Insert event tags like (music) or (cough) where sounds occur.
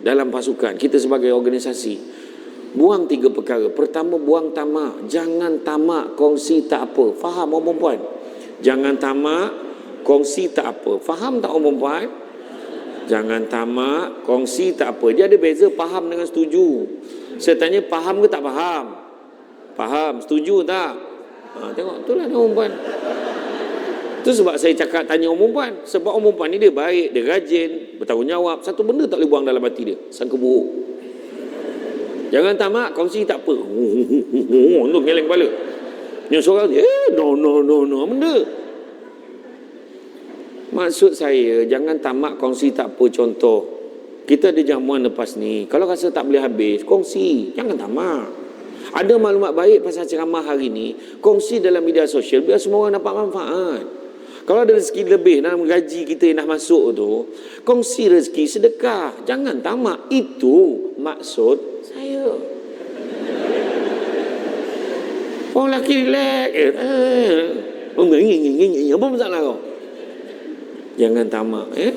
dalam pasukan kita sebagai organisasi buang tiga perkara. Pertama buang tamak. Jangan tamak kongsi tak apa. Faham orang perempuan? Jangan tamak kongsi tak apa. Faham tak orang perempuan? Jangan tamak kongsi tak apa. Dia ada beza faham dengan setuju. Saya tanya faham ke tak faham? Faham setuju tak? Ha, tengok itulah orang perempuan itu sebab saya cakap tanya orang perempuan. Sebab orang perempuan ni dia baik, dia rajin, bertanggungjawab. Satu benda tak boleh buang dalam hati dia. Sangka buruk. Jangan tamak, kongsi tak apa. (laughs) Untuk geleng kepala. Yang seorang dia, eh, no, no, no, no. Benda. Maksud saya, jangan tamak kongsi tak apa contoh. Kita ada jamuan lepas ni. Kalau rasa tak boleh habis, kongsi. Jangan tamak. Ada maklumat baik pasal ceramah hari ni, kongsi dalam media sosial biar semua orang dapat manfaat. Kalau ada rezeki lebih dalam gaji kita yang dah masuk tu, kongsi rezeki sedekah. Jangan tamak. Itu maksud saya. Orang lelaki relax. Eh, eh. Apa masalah kau? Jangan tamak. Eh?